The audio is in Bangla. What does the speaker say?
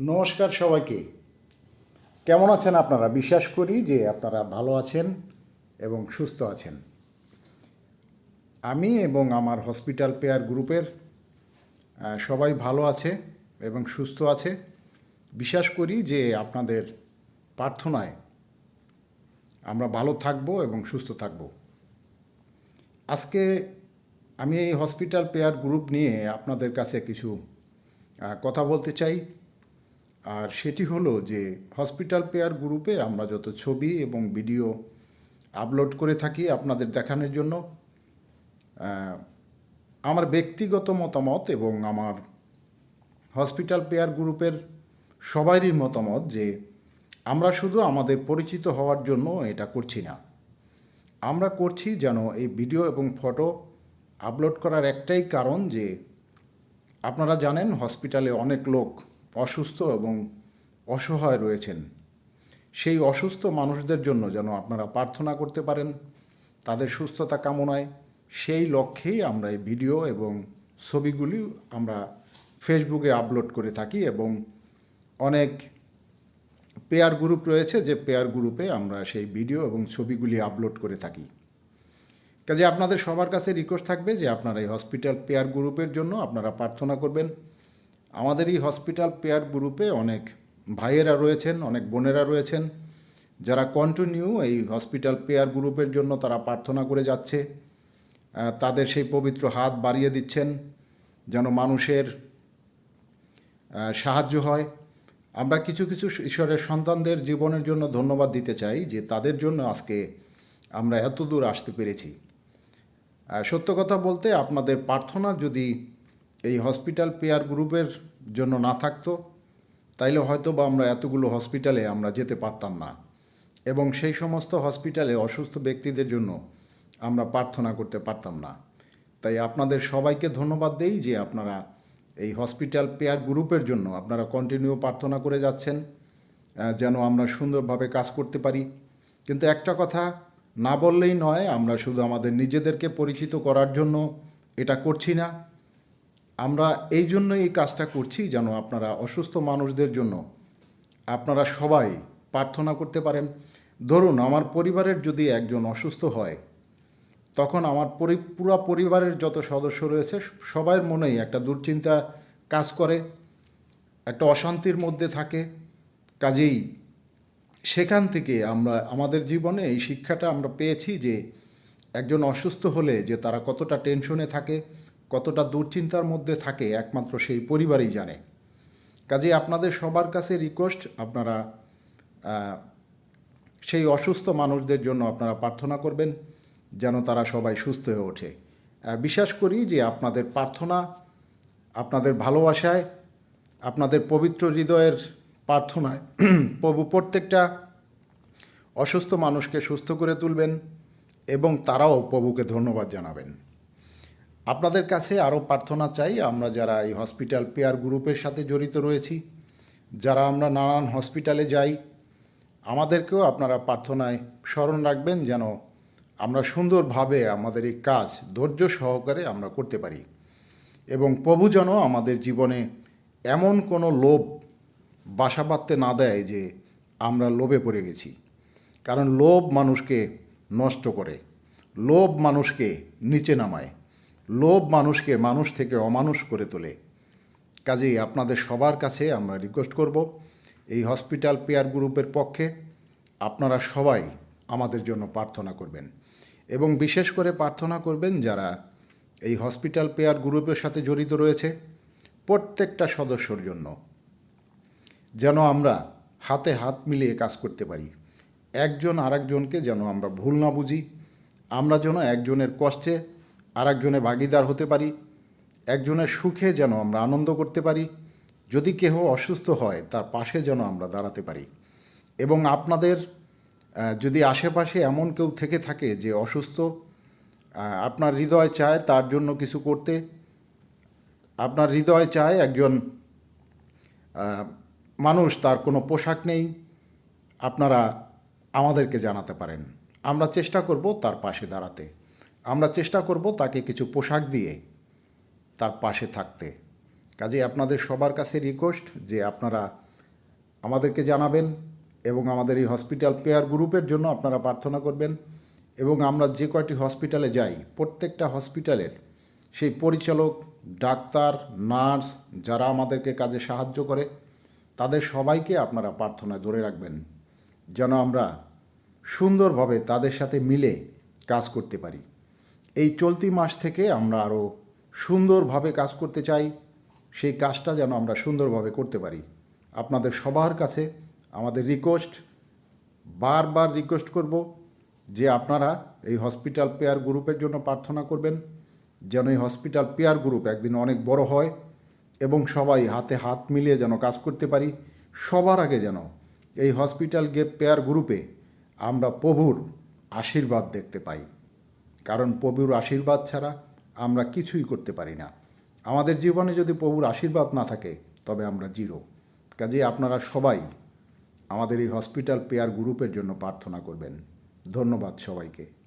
নমস্কার সবাইকে। কেমন আছেন আপনারা? বিশ্বাস করি যে আপনারা ভালো আছেন এবং সুস্থ আছেন। আমি এবং আমার হসপিটাল পেয়ার গ্রুপের সবাই ভালো আছে এবং সুস্থ আছে। বিশ্বাস করি যে আপনাদের প্রার্থনায় আমরা ভালো থাকব এবং সুস্থ থাকব। আজকে আমি এই হসপিটাল পেয়ার গ্রুপ নিয়ে আপনাদের কাছে কিছু কথা বলতে চাই। আর সেটি হলো যে হসপিটাল পেয়ার গ্রুপে আমরা যত ছবি এবং ভিডিও আপলোড করে থাকি আপনাদের দেখানোর জন্য আমার ব্যক্তিগত মতামত এবং আমার হসপিটাল পেয়ার গ্রুপের সবারই মতামত যে আমরা শুধু আমাদের পরিচিত হওয়ার জন্য এটা করছি না। আমরা করছি যেন এই ভিডিও এবং ফটো আপলোড করার একটাই কারণ যে আপনারা জানেন হসপিটালে অনেক লোক অসুস্থ এবং অসহায় রয়েছেন। সেই অসুস্থ মানুষদের জন্য যেন আপনারা প্রার্থনা করতে পারেন, তাদের সুস্থতা কামনায়। সেই লক্ষ্যেই আমরা এই ভিডিও এবং ছবিগুলি আমরা ফেসবুকে আপলোড করে থাকি এবং অনেক পেয়ার গ্রুপ রয়েছে যে পেয়ার গ্রুপে আমরা সেই ভিডিও এবং ছবিগুলি আপলোড করে থাকি। কাজে আপনাদের সবার কাছে রিকোয়েস্ট থাকবে যে আপনারা এই হসপিটাল পেয়ার গ্রুপের জন্য আপনারা প্রার্থনা করবেন। আমাদের এই হসপিটাল পেয়ার গ্রুপে অনেক ভাইয়েরা রয়েছেন, অনেক বোনেরা রয়েছেন। যারা কন্টিনিউ এই হসপিটাল পেয়ার গ্রুপের জন্য তারা প্রার্থনা করে যাচ্ছে। তাদের সেই পবিত্র হাত বাড়িয়ে দিচ্ছেন যেন মানুষের সাহায্য হয়। আমরা কিছু কিছু ঈশ্বরের সন্তানদের জীবনের জন্য ধন্যবাদ দিতে চাই যে তাদের জন্য আজকে আমরা এত দূর আসতে পেরেছি। সত্য কথা বলতে আপনাদের প্রার্থনা যদি এই হসপিটাল পেয়ার গ্রুপের জন্য না থাকতো, তাইলে হয়তো বা আমরা এতগুলো হসপিটালে আমরা যেতে পারতাম না। এবং সেই সমস্ত হসপিটালে অসুস্থ ব্যক্তিদের জন্য আমরা প্রার্থনা করতে পারতাম না। তাই আপনাদের সবাইকে ধন্যবাদ দেই যে আপনারা এই হসপিটাল পেয়ার গ্রুপের জন্য আপনারা কন্টিনিউ প্রার্থনা করে যাচ্ছেন যেন আমরা সুন্দরভাবে কাজ করতে পারি। কিন্তু একটা কথা না বললেই নয়, আমরা শুধু আমাদের নিজেদেরকে পরিচিত করার জন্য এটা করছি না। আমরা এই জন্য এই কাজটা করছি যেন আপনারা অসুস্থ মানুষদের জন্য আপনারা সবাই প্রার্থনা করতে পারেন। ধরুন, আমার পরিবারের যদি একজন অসুস্থ হয়, তখন আমার পরি, পুরো পরিবারের যত সদস্য রয়েছে সবার মনেই একটা দুশ্চিন্তা কাজ করে, একটা অশান্তির মধ্যে থাকে। কাজেই সেখান থেকে আমরা, আমাদের জীবনে এই শিক্ষাটা আমরা পেয়েছি যে, একজন অসুস্থ হলে যে তারা কতটা টেনশনে থাকে কতটা দুশ্চিন্তার মধ্যে থাকে একমাত্র সেই পরিবারই জানে। কাজেই আপনাদের সবার কাছে রিকোয়েস্ট আপনারা সেই অসুস্থ মানুষদের জন্য আপনারা প্রার্থনা করবেন যেন তারা সবাই সুস্থ হয়ে ওঠে। বিশ্বাস করি যে আপনাদের প্রার্থনা, আপনাদের ভালোবাসায়, আপনাদের পবিত্র হৃদয়ের প্রার্থনায় প্রভু প্রত্যেকটা অসুস্থ মানুষকে সুস্থ করে তুলবেন এবং তারাও প্রভুকে ধন্যবাদ জানাবেন। আপনাদের কাছে আরও প্রার্থনা চাই, আমরা যারা এই হসপিটাল পেয়ার গ্রুপের সাথে জড়িত রয়েছি, যারা আমরা নানান হসপিটালে যাই, আমাদেরকেও আপনারা প্রার্থনায় স্মরণ রাখবেন যেন আমরা সুন্দরভাবে আমাদের এই কাজ ধৈর্য সহকারে আমরা করতে পারি। এবং প্রভু যেন আমাদের জীবনে এমন কোনো লোভ বাসা বাঁধতে না দেয় যে আমরা লোভে পড়ে গেছি। কারণ লোভ মানুষকে নষ্ট করে, লোভ মানুষকে নিচে নামায়। লোভ মানুষকে মানুষ থেকে অমানুষ করে তোলে। কাজেই আপনাদের সবার কাছে আমরা রিকোয়েস্ট করব, এই হসপিটাল পেয়ার গ্রুপের পক্ষে আপনারা সবাই আমাদের জন্য প্রার্থনা করবেন এবং বিশেষ করে প্রার্থনা করবেন যারা এই হসপিটাল পেয়ার গ্রুপের সাথে জড়িত রয়েছে, প্রত্যেকটা সদস্যর জন্য। যেন আমরা হাতে হাত মিলিয়ে কাজ করতে পারি। একজন আরেকজনকে যেন আমরা ভুল না বুঝি, আমরা যেন একজনের কষ্টে আরেকজনে ভাগিদার হতে পারি, একজনের সুখে যেন আমরা আনন্দ করতে পারি, যদি কেহ অসুস্থ হয় তার পাশে যেন আমরা দাঁড়াতে পারি। এবং আপনাদের যদি আশেপাশে এমন কেউ থেকে থাকে যে অসুস্থ আপনার হৃদয় চায় তার জন্য কিছু করতে, আপনার হৃদয় চায় একজন মানুষ তার কোনো পোশাক নেই, আপনারা আমাদেরকে জানাতে পারেন। আমরা চেষ্টা করব তার পাশে দাঁড়াতে। আমরা চেষ্টা করব তাকে কিছু পোশাক দিয়ে তার পাশে থাকতে। কাজে আপনাদের সবার কাছে রিকোয়েস্ট যে আপনারা আমাদেরকে জানাবেন এবং আমাদের এই হসপিটাল পেয়ার গ্রুপের জন্য আপনারা প্রার্থনা করবেন এবং আমরা যে কয়টি হসপিটালে যাই, প্রত্যেকটা হসপিটালের সেই পরিচালক, ডাক্তার, নার্স যারা আমাদেরকে কাজে সাহায্য করে, তাদের সবাইকে আপনারা প্রার্থনায় ধরে রাখবেন যেন আমরা সুন্দরভাবে তাদের সাথে মিলে কাজ করতে পারি। এই চলতি মাস থেকে আমরা আরও সুন্দরভাবে কাজ করতে চাই। সেই কাজটা যেন আমরা সুন্দরভাবে করতে পারি। আপনাদের সবার কাছে আমাদের রিকোয়েস্ট বারবার রিকোয়েস্ট করব যে আপনারা এই হসপিটাল পেয়ার গ্রুপের জন্য প্রার্থনা করবেন, যেন এই হসপিটাল পেয়ার গ্রুপ একদিন অনেক বড় হয় এবং সবাই হাতে হাত মিলিয়ে যেন কাজ করতে পারি। সবার আগে যেন এই হসপিটাল গে পেয়ার গ্রুপে আমরা প্রভুর আশীর্বাদ দেখতে পাই। কারণ প্রভুর আশীর্বাদ ছাড়া আমরা কিছুই করতে পারি না। আমাদের জীবনে যদি প্রভুর আশীর্বাদ না থাকে, তবে আমরা জিরো। কাজে আপনারা সবাই আমাদের এই হসপিটাল পেয়ার গ্রুপের জন্য প্রার্থনা করবেন। ধন্যবাদ সবাইকে।